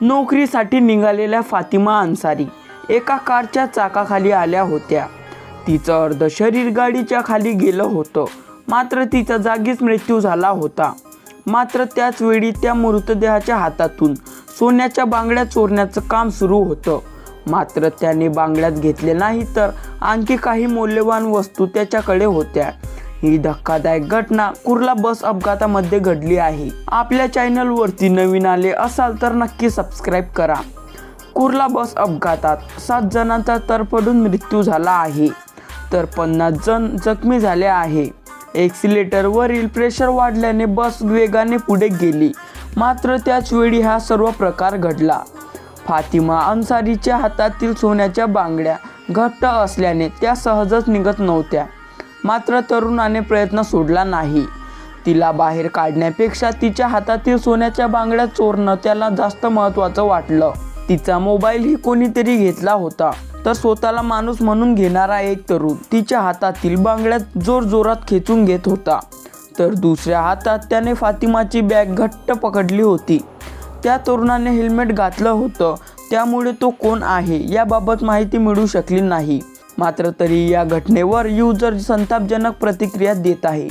नोकरीसाठी निघालेल्या फातिमा अन्सारी एका कारच्या चाकाखाली आल्या होत्या. तिचं अर्ध शरीर गाडीच्या खाली गेलं होतं. मात्र तिचा जागीच मृत्यू झाला होता. मात्र त्याच वेळी त्या मृतदेहाच्या हातातून सोन्याच्या बांगड्या चोरण्याचं काम सुरू होतं. मात्र त्याने बांगड्यात घेतले नाही तर आणखी काही मौल्यवान वस्तू त्याच्याकडे होत्या. ही धक्कादायक घटना कुर्ला बस अपघातामध्ये घडली आहे. आपल्या चॅनलवरती नवीन आले असाल तर नक्की सबस्क्राईब करा. कुर्ला बस अपघातात सात जणांचा तरपडून मृत्यू झाला आहे. तर पन्नास जण जखमी झाले आहे. एक्सिलेटरवरील प्रेशर वाढल्याने बस वेगाने पुढे गेली. मात्र त्याच वेळी हा सर्व प्रकार घडला. फातिमा अन्सारीच्या हातातील सोन्याच्या बांगड्या घट्ट असल्याने त्या सहजच निघत नव्हत्या. मात्र तरुणाने प्रयत्न सोडला नाही. तिला बाहेर काढण्यापेक्षा तिच्या हातातील सोन्याच्या बांगड्या चोरणं त्याला जास्त महत्त्वाचं वाटलं. तिचा मोबाईलही कोणीतरी घेतला होता. तर स्वतःला माणूस म्हणून घेणारा एक तरुण तिच्या हातातील बांगड्या जोर जोरात खेचून घेत होता. तर दुसऱ्या हातात त्याने फातिमाची बॅग घट्ट पकडली होती. त्या तरुणाने हेल्मेट घातलं होतं. त्यामुळे तो कोण आहे याबाबत माहिती मिळू शकली नाही. मात्र तरी या घटनेवर युजर संतापजनक प्रतिक्रिया देत आहे.